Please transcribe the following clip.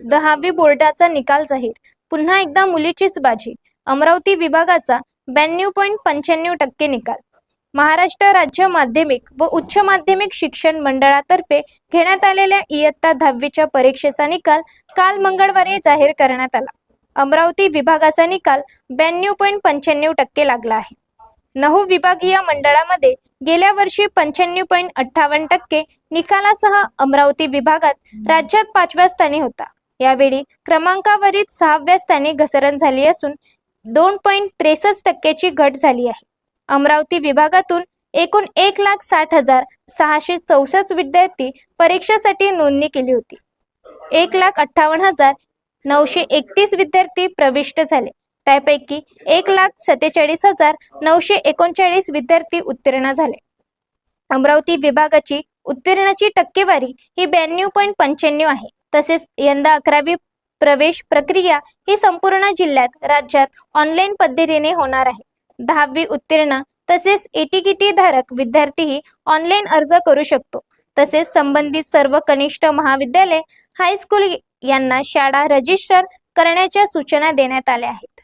दहावी बोर्डाचा निकाल जाहीर. पुन्हा एकदा मुलीचीच बाजी. अमरावती विभागाचा ब्याण्णव पॉईंट पंच्याण्णव टक्के निकाल. महाराष्ट्र राज्य माध्यमिक व उच्च माध्यमिक शिक्षण मंडळातर्फे घेण्यात आलेल्या इयत्ता दहावीच्या परीक्षेचा निकाल काल मंगळवारी जाहीर करण्यात आला. अमरावती विभागाचा निकाल ब्याण्णव पॉईंट पंच्याण्णव टक्के लागला आहे. नऊ विभागीय मंडळामध्ये गेल्या वर्षी पंच्याण्णव पॉईंट अठ्ठावन्न टक्के निकालासह अमरावती विभागात राज्यात पाचव्या स्थानी होता. यावेळी क्रमांकावरील सहाव्या स्थानी घसरण झाली असून दोन पॉईंट त्रेसष्ट टक्क्याची घट झाली आहे. अमरावती विभागातून एकूण एक लाख साठ हजार सहाशे चौसष्ट विद्यार्थी परीक्षेसाठी नोंदणी केली होती. एक लाख अठ्ठावन्न हजार नऊशे एकतीस विद्यार्थी प्रविष्ट झाले. त्यापैकी एक लाख सत्तेचाळीस हजार नऊशे एकोणचाळीस विद्यार्थी उत्तीर्ण झाले. अमरावती विभागाची उत्तीर्णाची टक्केवारी ही ब्याण्णव पॉईंट पंच्याण्णव आहे. तसेच यंदा अकरावी प्रवेश प्रक्रिया ही संपूर्ण जिल्ह्यात राज्यात ऑनलाईन पद्धतीने होणार आहे. दहावी उत्तीर्ण तसेच एटीकिटी धारक विद्यार्थीही ऑनलाईन अर्ज करू शकतो. तसेच संबंधित सर्व कनिष्ठ महाविद्यालय हायस्कूल यांना शाळा रजिस्टर करण्याच्या सूचना देण्यात आल्या आहेत.